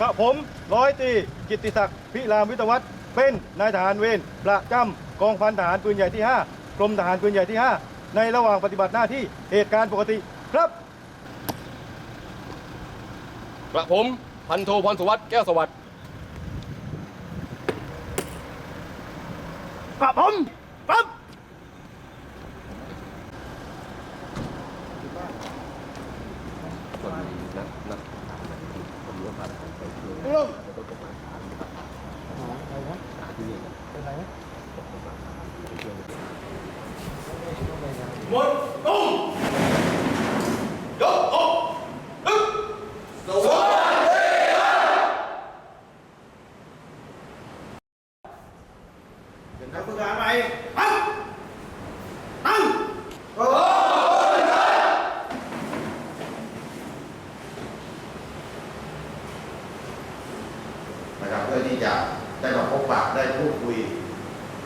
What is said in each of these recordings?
กระผมร้อยตรีกิตติศักดิ์พิรามวิทยาวัฒน์เป็นนายทหารเวรประจำกองพันทหารปืนใหญ่ที่ 5 กรมทหารปืนใหญ่ที่ 5 ในระหว่างปฏิบัติหน้าที่เหตุการณ์ปกติครับกระผมพันโทพรสุวัสดิ์แก้วสวัสดิ์กระผมปั๊บ นักฝึกงานใหม่ตั้งตั้งนะครับเพื่อที่จะได้มาพบปะได้พูดคุย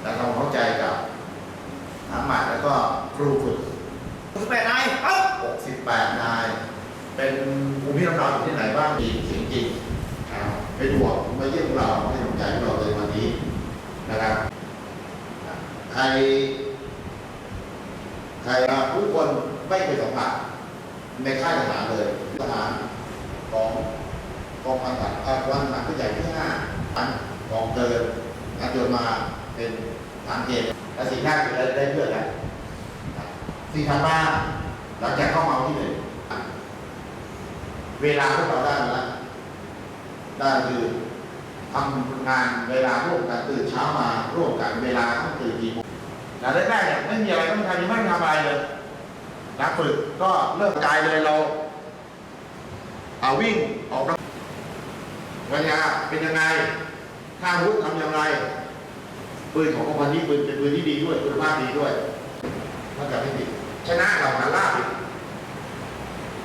และทำความเข้าใจกับ น้ำหมัดแล้วก็ครูฝึกสิบแปดนายตั้ง68นาย เป็นภูมิลำเนาอยู่ที่ไหนบ้างมีเสียงจริงนะครับเป็นห่วงมาเยี่ยมเราให้กำลังใจพวกเราเลยวันนี้นะครับใครใครทุกคนไม่เคยสัมผัสในค่ายทหารเลยทหารของกองพันทหารเอ่อวันทหารผู้ใหญ่ที่ห้าพันกองเกินนะจนมาเป็น ฐานเกณฑ์และสิ่งแรกคือได้เพื่อนแล้วสิ่งถัดมาหลังจากเข้ามาที่หนึ่งเวลาพวกเราได้แล้วได้คือทำงานเวลาร่วมกันตื่นเช้ามาร่วมกันเวลาต้องตื่นกี่โมงแต่แรกๆเนี่ยไม่มีอะไรต้องทำยังไม่ทำอะไรเลยนักฝึกก็เริ่มกายเลยเราเอาวิ่งออกกำลังเวลาเป็นยังไงท่าอาวุธทำอย่างไร ปืนของกองพันนี้ปืนเป็นปืนที่ดีด้วยคุณภาพดีด้วยถ้าจะไม่ผิดชนะเราหาลาบอีก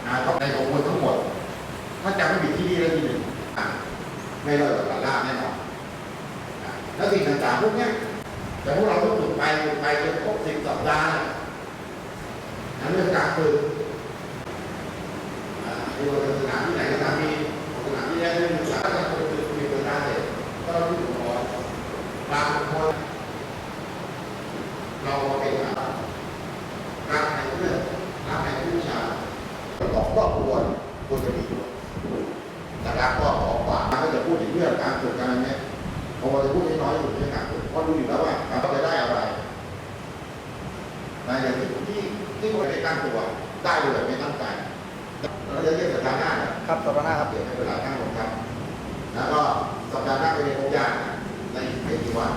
นะต้องในของคนทั้งหมด ถ้าจะไม่ผิดที่นี่แล้วที่หนึ่งไม่เลิกกับหาลาแน่นอนแล้วสิ่งต่างๆพวกเนี้ยแต่พวกเราต้องฝึกไปฝึกไปจนครบสิบสัปดาห์นี่นเรื่องการฝึกอ่าไม่ว่าจะสนามที่ไหนก็ตามมีสนามที่แรกเรื่องศึกษาการฝึกฝึกมีเวลาเสร็จก็ต้องที่ผมบอกบางคนเราไปหา รักในเพื่อนรักในผู้ชายของ ครอบครัวควรจะมีด้วยนะครับก็ขอฝากก็จะพูดถึงเรื่องการฝึกการอะไรเนี้ยผมจะพูดน้อยอยู่เรื่อการฝึกเพราะรู้อยู่แล้วว่าเราจะได้อะไรนะอย่างที่ที่ที่คนได้ตั้งตัวได้โดยแบบไม่ตั้งใจเราจะเรียกสัปดาห์หน้าครับต่อมาหน้าครับเดี๋ยวให้เวลาตั้งผมครับแล้วก็สัปดาห์หน้าเป็นโครงการในไม่กี่วัน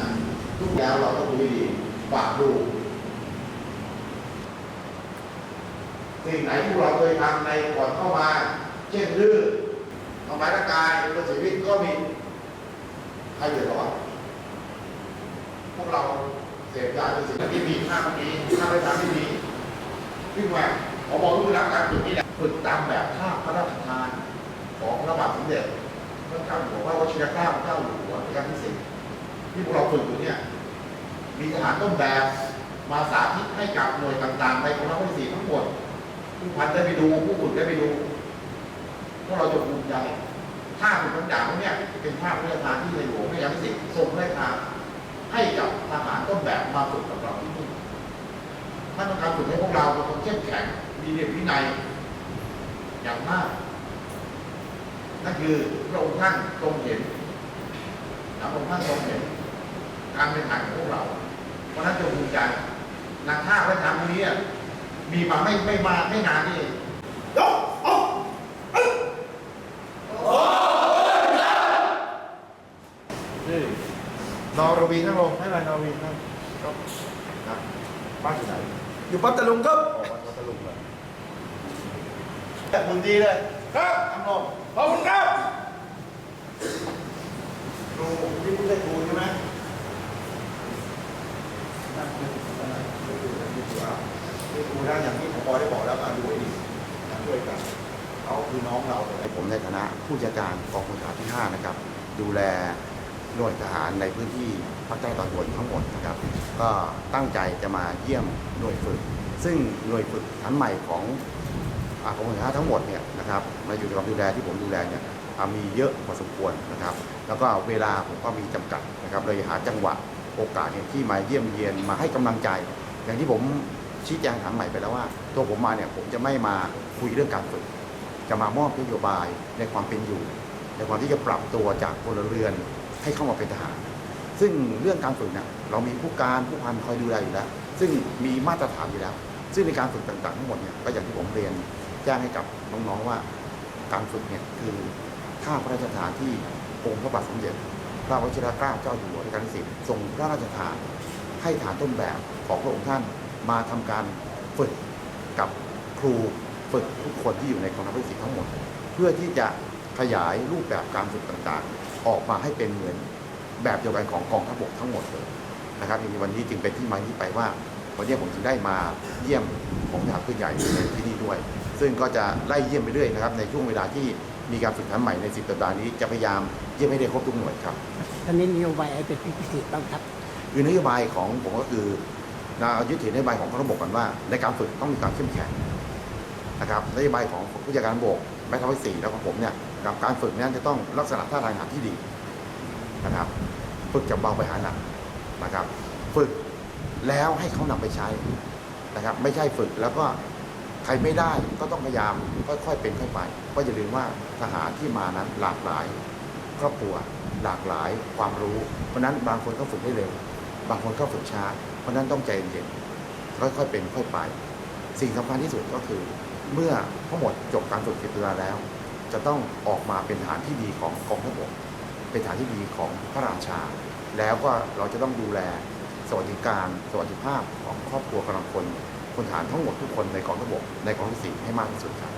นะทุกอย่างเราต้องดูดีฝากดู สิ่งไหนที่เราเคยทำในก่อนเข้ามา เช่นดื้อทำร้ายร่างกายเป็นชีวิตก็มีใครเดือดร้อนพวกเราเสพยาเป็นสิ่งที่มีค่าที่ดีค่าไปทางที่ดีวิ่งแหวกขอบอกรู้รักการฝึกนี่แหละฝึกตามแบบภาพพระราชทานของระบาทสมเด็จพระเจ้าอยู่หัววชิรเกล้าเจ้าหัวรัชกาลที่สิบที่พวกเราฝึกอยู่เนี่ยมีทหารต้นแบบมาสาธิตให้กับหน่วยต่างๆในกองทัพที่สี่ทั้งหมด ผู้พันได้ไปดูผู้ฝึกได้ไปดูพวกเราจะภูมิใจท่าฝึกต่างๆพวกเนี้ยเป็นท่าพระราชทานที่ในหลวงพระยาพิสิทธิ์ทรงพระราชทานให้กับทหารต้นแบบมาฝึกกับเราที่นี่ท่านต้องการฝึกให้พวกเราเป็นคนเข้มแข็งมีเรียนวินัยอย่างมากนั่นคือพระองค์ท่านทรงเห็นพระองค์ท่านทรงเห็น การเป็นทหารของพวกเรา เพราะนั้นจงภูมิใจนักท่าพระธรรมพวกนี้อะ มีมาไม่ไม่มาไม่นานนี่เองยกออกเอ้ยนี่นอรวีนั่งลงให้นายนาวีครับครับบ้านอยู่ไหนอยู่ปัตตาลุงครับออกวัดวัดตะลุงเลยแต่มึงดีเลยครับนั่งลงขอบคุณครับครูที่พูดได้ครูใช่ไหมนั่นคืออะไรไม่ครูนะนี่ครูเอานี่ครูนะอย่างที่ผมได้บอกแล้วมาดูให้ดีนะช่วยกันเขาคือน้องเราผมในฐานะผู้จัดการกองพลทหารที่ 5 นะครับ ดูแลหน่วยทหารในพื้นที่ภาคใต้ตอนบนทั้งหมดนะครับ ก็ตั้งใจจะมาเยี่ยมหน่วยฝึก ซึ่งหน่วยฝึกฐานใหม่ของกองพลทหารทั้งหมดเนี่ยนะครับมาอยู่ในความดูแลที่ผมดูแลเนี่ยมีเยอะพอสมควรนะครับ แล้วก็เวลาผมก็มีจำกัดนะครับเลยหาจังหวะโอกาสเนี่ยที่มาเยี่ยมเยียนมาให้กำลังใจ อย่างที่ผม ชี้แจงถามใหม่ไปแล้วว่า ตัวผมมาเนี่ยผมจะไม่มาคุยเรื่องการฝึก จะมามอบนโยบายในความเป็นอยู่ ในความที่จะปรับตัวจากพลเรือนให้เข้ามาเป็นทหาร ซึ่งเรื่องการฝึกเนี่ยเรามีผู้การผู้พันคอยดูแลอยู่แล้ว ซึ่งมีมาตรฐานอยู่แล้ว ซึ่งในการฝึกต่างๆทั้งหมดเนี่ยก็อย่างที่ผมเรียนแจ้งให้กับน้องๆว่า การฝึกเนี่ยคือท่าพระราชทานที่องค์พระบาทสมเด็จพระวชิรเกล้าเจ้าอยู่หัวรัชกาลที่สิบทรงพระราชทานให้ฐานต้นแบบของพระองค์ท่าน มาทำการฝึกกับครูฝึกทุกคนที่อยู่ในกองทัพภาคที่สิบทั้งหมด เพื่อที่จะขยายรูปแบบการฝึกต่างๆ ออกมาให้เป็นเหมือนแบบเดียวกันของกองทัพบกทั้งหมดเลยนะครับในวันนี้จึงเป็นที่มาที่ไปว่าวันนี้ผมจึงได้มาเยี่ยมของทหารผู้ใหญ่ในที่นี่ด้วย ซึ่งก็จะไล่เยี่ยมไปเรื่อยนะครับ ในช่วงเวลาที่มีการฝึกทหารใหม่ใน10สัปดาห์นี้จะพยายามเยี่ยมให้ได้ครบทุกหน่วยครับท่านนี้นโยบายอะไรเป็นพิเศษบ้างครับคือนโยบายของผมก็คือ นายึดถือนโยบายของกองทัพบกก่อนว่าในการฝึกต้องมีความเข้มแข็งนะครับนโยบายของผู้จัดการบกแม่ทัพภาคที่สี่แล้วของผมเนี่ยกับการฝึกนั้นจะต้องลักษณะท่าทางหาที่ดีนะครับฝึกจากเบาไปหาหนักนะครับฝึกแล้วให้เขานำไปใช้นะครับ ไม่ใช่ฝึกแล้วก็ใครไม่ได้ก็ต้องพยายามค่อยๆเป็นค่อยไปก็อย่าลืมว่าทหารที่มานั้นหลากหลายครอบครัวหลากหลายความรู้ เพราะนั้นบางคนก็ฝึกได้เร็ว บางคนก็ฝึกช้า เพราะนั้นต้องใจเย็นๆค่อยๆเป็นค่อยไป สิ่งสำคัญที่สุดก็คือ เมื่อทั้งหมดจบการฝึกสิบเวลาแล้ว จะต้องออกมาเป็นฐานที่ดีของกองทัพบกเป็นฐานที่ดีของพระราชา แล้วก็เราจะต้องดูแลสวัสดิการสวัสดิภาพของครอบครัวกำลังคนพลทหารทั้งหมดทุกคนในกองทัพบกในกองทัพสี่ให้มากที่สุดครับ